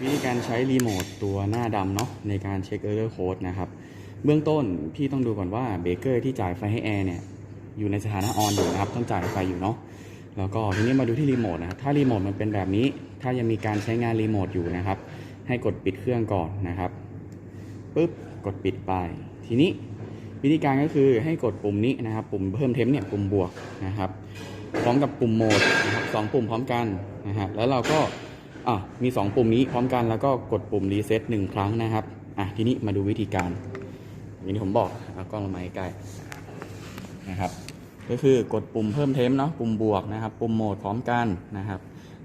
วิธีการใช้รีโมทตัวหน้าดำเนาะในการเช็คเออร์โค้ดนะครับ เบื้องต้นพี่ต้องดูก่อนว่าเบเกอร์ที่จ่ายไฟให้แอร์เนี่ยอยู่ในสถานะออนอยู่นะครับต้องจ่ายไฟอยู่เนาะแล้วก็ทีนี้มาดูที่รีโมทนะครับถ้ารีโมทมันเป็นแบบนี้ ถ้ายังมีการใช้งานรีโมทอยู่นะครับ ให้กดปิดเครื่องก่อนนะครับปุ๊บกดปิดไป ทีนี้วิธีการก็คือให้กดปุ่มนี้นะครับ ปุ่มเพิ่มเทมเนี่ยปุ่มบวกนะครับ พร้อมกับปุ่มโหมดนะครับสองปุ่มพร้อมกันนะฮะแล้วเราก็ อะมี 2 ปุ่มนี้พร้อมกันแล้วก็กดปุ่มรีเซ็ตหนึ่งครั้งนะครับอะทีนี้มาดูวิธีการอย่างที่ผมบอกเอากล้องลงมาใกล้นะครับ ก็คือกดปุ่มเพิ่มเทมเนาะปุ่มบวกนะครับ ปุ่มโหมดพร้อมกันนะครับ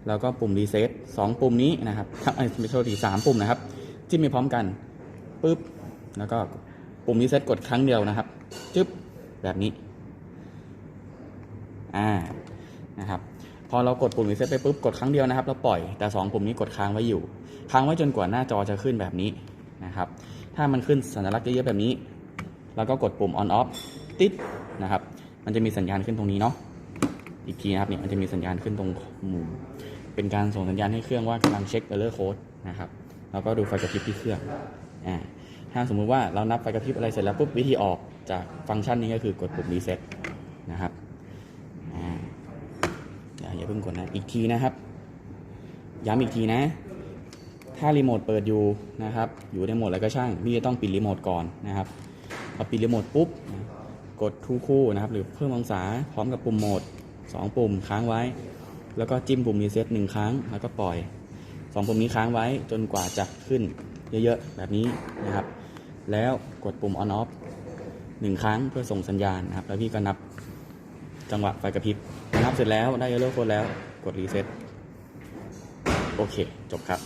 แล้วก็ปุ่มรีเซ็ตสองปุ่มนี้นะครับทั้งไอ้ไม่ใช่ทีสามปุ่มนะครับจิ้มไปพร้อมกันปุ๊บแล้วก็ปุ่มรีเซ็ตกดครั้งเดียวนะครับจึ๊บแบบนี้อ่านะครับ พอเรากดปุ่มรีเซ็ตไปปุ๊บกดครั้งเดียวนะครับแล้วปล่อยแต่ 2 ปุ่มนี้กดค้างไว้อยู่ ค้างไว้จนกว่าหน้าจอจะขึ้นแบบนี้นะครับ ถ้ามันขึ้นสัญลักษณ์เยอะๆแบบนี้ แล้วก็กดปุ่ม on off ติดนะครับ มันจะมีสัญญาณขึ้นตรงนี้เนาะอีกทีนะครับเนี่ยมันจะมีสัญญาณขึ้นตรงมุมเป็นการส่งสัญญาณให้เครื่องว่ากำลังเช็ค error code นะครับแล้วก็ดูไฟกระพริบที่เครื่องอ่าถ้าสมมุติว่าเรานับไฟกระพริบอะไรเสร็จแล้วปุ๊บวิธีออกจากฟังก์ชันนี้ก็คือกดปุ่ม reset นะครับ อย่าเพิ่งกดนะ อีกทีนะครับ ย้ำอีกทีนะ ถ้ารีโมทเปิดอยู่นะครับ อยู่ในโหมดอะไรก็ช่าง พี่จะต้องปิดรีโมทก่อนนะครับพอปิดรีโมทปุ๊บนะกดทูคู่นะครับ หรือเพิ่มองศาพร้อมกับปุ่มโหมด 2 ปุ่มค้างไว้ แล้วก็จิ้มปุ่มรีเซ็ตหนึ่งครั้ง แล้วก็ปล่อย 2 ปุ่มนี้ค้างไว้จนกว่าจะขึ้นเยอะๆแบบนี้นะครับ แล้วกดปุ่ม on off หนึ่งครั้งเพื่อส่งสัญญาณนะครับ แล้วพี่ก็นับ จังหวะไฟกระพริบนับเสร็จแล้วได้เยลโล่โค้ดแล้วกดรีเซ็ตโอเค จบครับ